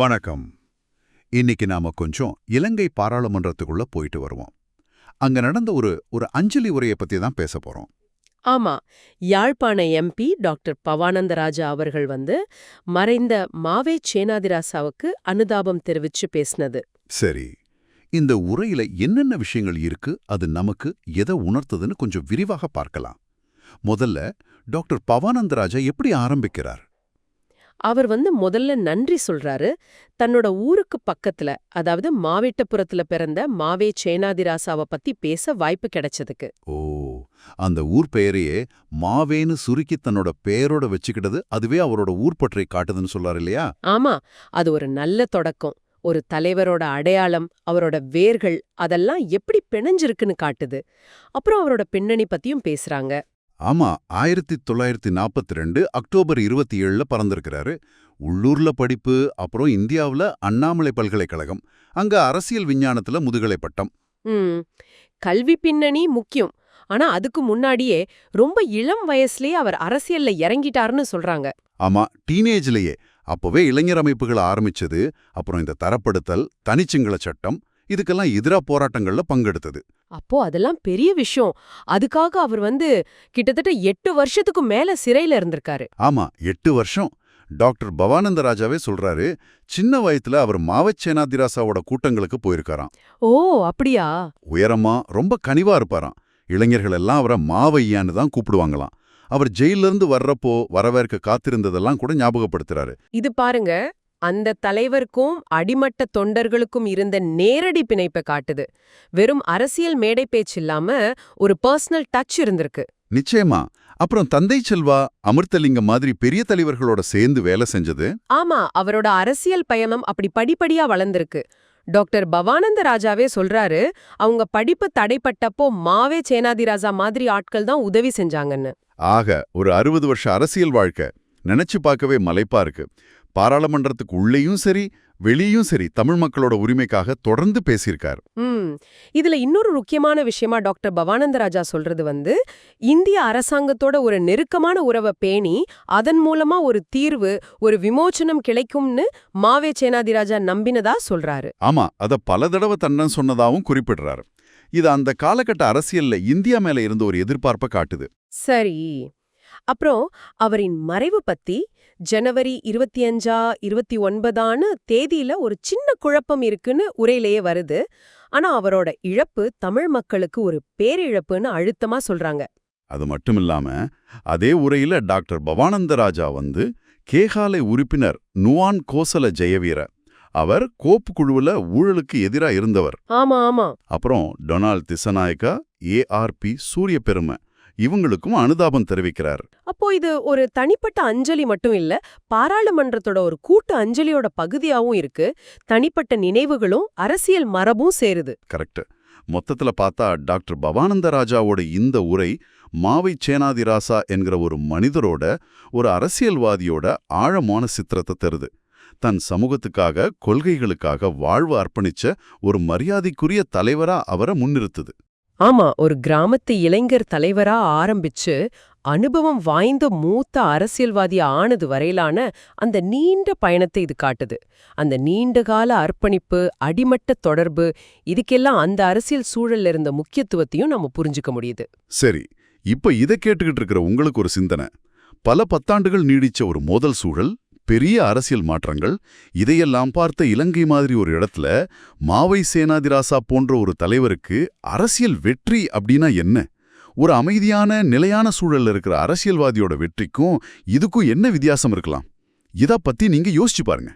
வணக்கம். இன்னைக்கு நாம கொஞ்சம் இலங்கை பாராளுமன்றத்துக்குள்ள போயிட்டு வருவோம். அங்க நடந்த ஒரு ஒரு அஞ்சலி உரையை பத்தி தான் பேச போறோம். ஆமா யாழ்ப்பாண எம்பி டாக்டர் பவானந்தராஜா அவர்கள் வந்து மறைந்த மாவே சேனாதிராசாவுக்கு அனுதாபம் தெரிவிச்சு பேசினது. சரி இந்த உரையில என்னென்ன விஷயங்கள் இருக்கு? அது நமக்கு எதை உணர்த்துதுன்னு கொஞ்சம் விரிவாக பார்க்கலாம். முதல்ல டாக்டர் பவானந்தராஜா எப்படி ஆரம்பிக்கிறார்? அவர் வந்து முதல்ல நன்றி சொல்றாரு. தன்னோட ஊருக்கு பக்கத்துல அதாவது மாவேட்டபுரத்துல பிறந்த மாவே சேனாதிராசாவை பத்தி பேச வாய்ப்பு கிடைச்சதுக்கு. ஓ அந்த ஊர் பெயரையே மாவேன்னு சுருக்கி தன்னோட பெயரோட வச்சுக்கிட்டது அதுவே அவரோட ஊர் பற்றை காட்டுதுன்னு சொல்றாரு இல்லையா? ஆமா அது ஒரு நல்ல தொடக்கம். ஒரு தலைவரோட அடையாளம் அவரோட வேர்கள் அதெல்லாம் எப்படி பிணைஞ்சிருக்குன்னு காட்டுது. அப்புறம் அவரோட பின்னணி பத்தியும் பேசுறாங்க. ஆமா ஆயிரத்தி தொள்ளாயிரத்தி நாற்பத்தி ரெண்டு அக்டோபர் இருபத்தி ஏழுல பறந்திருக்கிறாரு. உள்ளூர்ல படிப்பு அப்புறம் இந்தியாவுல அண்ணாமலை பல்கலைக்கழகம். அங்க அரசியல் விஞ்ஞானத்துல முதுகலை பட்டம். கல்வி பின்னணி முக்கியம். ஆனா அதுக்கு முன்னாடியே ரொம்ப இளம் வயசுலயே அவர் அரசியல்ல இறங்கிட்டாருன்னு சொல்றாங்க. ஆமா டீனேஜ்லயே. அப்பவே இளைஞர் அமைப்புகள் ஆரம்பிச்சது அப்புறம் இந்த தரப்படுத்தல் தனிச்சிங்கள சட்டம் இதுக்கெல்லாம் எதிரா போராட்டங்கள்ல பங்கெடுத்தது. அப்போ அதெல்லாம் பெரிய விஷயம். அதுக்காக அவர் வந்து கிட்டத்தட்ட எட்டு வருஷத்துக்கு மேல சிறையில இருந்திருக்காரு. ஆமா எட்டு வருஷம். டாக்டர் பவானந்த ராஜாவே சொல்றாரு சின்ன வயசுல அவர் மாவச்சேனாதிராசாவோட கூட்டங்களுக்கு போயிருக்காராம். ஓ அப்படியா? உயரமா ரொம்ப கனிவா இருப்பாராம். இளைஞர்கள் எல்லாம் அவரை மாவையான்னு தான் கூப்பிடுவாங்களாம். அவர் ஜெயில இருந்து வர்றப்போ வரவேற்க காத்திருந்ததெல்லாம் கூட ஞாபகப்படுத்துறாரு. இது பாருங்க அந்த தலைவருக்கும் அடிமட்ட தொண்டர்களுக்கும் இருந்த நேரடி பிணைப்பை காட்டுது. வெறும் அரசியல் மேடை பேச்சு இல்லாம ஒரு பர்சனல் டச் இருந்திருக்கு. நிச்சயமா. அப்புறம் தந்தை செல்வா அமிர்தலிங்கம் மாதிரி பெரிய தலைவர்களோட சேர்ந்து வேலை செஞ்சது? ஆமா அவரோட அரசியல் பயணம் அப்படி படிப்படியா வளர்ந்திருக்கு. டாக்டர் பவானந்த ராஜாவே சொல்றாரு அவங்க படிப்பு தடைப்பட்டப்போ மாவே சேனாதிராஜா மாதிரி ஆட்கள் தான் உதவி செஞ்சாங்கன்னு. ஆக ஒரு அறுபது வருஷ அரசியல் வாழ்க்கை. நினைச்சு பார்க்கவே மலைப்பா இருக்கு. பாராளுமன்றத்துக்கு உள்ளேயும் சரி வெளியும் சரி தமிழ் மக்களோட உரிமைக்காக தொடர்ந்து பேசியிருக்கார். ம். இதுல இன்னொரு முக்கியமான விஷயமா டாக்டர் பவானந்த ராஜா சொல்றது வந்து இந்திய அரசாங்கத்தோட ஒரு நெருக்கமான உறவை பேணி அதன் மூலமா ஒரு தீர்வு ஒரு விமோச்சனம் கிடைக்கும்னு மாவே சேனாதிராஜா நம்பினதா சொல்றாரு. ஆமா அத பல தடவை தன்னன் சொன்னதாவும் குறிப்பிடுறாரு. இது அந்த காலகட்ட அரசியல்ல இந்தியா மேல இருந்த ஒரு எதிர்பார்ப்பை காட்டுது. சரி. அப்புறம் அவரின் மறைவு பத்தி ஜனவரி இருபத்தி அஞ்சா இருபத்தி ஒன்பதான்னு தேதியில ஒரு சின்ன குழப்பம் இருக்குன்னு உரையிலேயே வருது. ஆனா அவரோட இழப்பு தமிழ் மக்களுக்கு ஒரு பேரிழப்புன்னு அழுத்தமா சொல்றாங்க. அது மட்டுமில்லாம அதே உரையில டாக்டர் பவானந்த ராஜா வந்து கேகாலை உறுப்பினர் நுவான் கோசல ஜெயவீர அவர் கோப்பு குழுவுல ஊழலுக்கு எதிரா இருந்தவர். ஆமா ஆமா. அப்புறம் டொனால்ட் திசநாயக்கா ஏஆர்பி சூரிய பெருமை இவங்களுக்கும் அனுதாபம் தெரிவிக்கிறார். அப்போ இது ஒரு தனிப்பட்ட அஞ்சலி மட்டும் இல்ல பாராளுமன்றத்தோட ஒரு கூட்டு அஞ்சலியோட பகுதியாவும் இருக்கு. தனிப்பட்ட நினைவுகளும் அரசியல் மரபும் சேருது. கரெக்ட். மொத்தத்துல பார்த்தா டாக்டர் பவானந்த ராஜாவோட இந்த உரை மாவை சேனாதிராசா என்கிற ஒரு மனிதரோட ஒரு அரசியல்வாதியோட ஆழமான சித்திரத்தை தருது. தன் சமூகத்துக்காக கொள்கைகளுக்காக வாழ்வு அர்ப்பணிச்ச ஒரு மரியாதைக்குரிய தலைவரா அவரை முன்னிறுத்துது. ஆமா ஒரு கிராமத்து இளைஞர் தலைவரா ஆரம்பிச்சு அனுபவம் வாய்ந்த மூத்த அரசியல்வாதி ஆனது வரையிலான அந்த நீண்ட பயணத்தை இது காட்டுது. அந்த நீண்டகால அர்ப்பணிப்பு அடிமட்ட தொடர்பு இதுக்கெல்லாம் அந்த அரசியல் சூழல்ல இருந்த முக்கியத்துவத்தையும் நம்ம புரிஞ்சுக்க முடியுது. சரி இப்ப இதை கேட்டுக்கிட்டு இருக்கிற உங்களுக்கு ஒரு சிந்தனை. பல பத்தாண்டுகள் நீடிச்ச ஒரு மோதல் சூழல் பெரிய அரசியல் மாற்றங்கள். இதையெல்லாம் பார்த்த இலங்கை மாதிரி ஒரு இடத்துல மாவை சேனாதிராசா போன்ற ஒரு தலைவருக்கு அரசியல் வெற்றி அப்படின்னா என்ன? ஒரு அமைதியான நிலையான சூழல்ல இருக்கிற அரசியல்வாதியோட வெற்றிக்கும் இதுக்கும் என்ன வித்தியாசம் இருக்கலாம்? இத பத்தி நீங்க யோசிச்சு பாருங்க.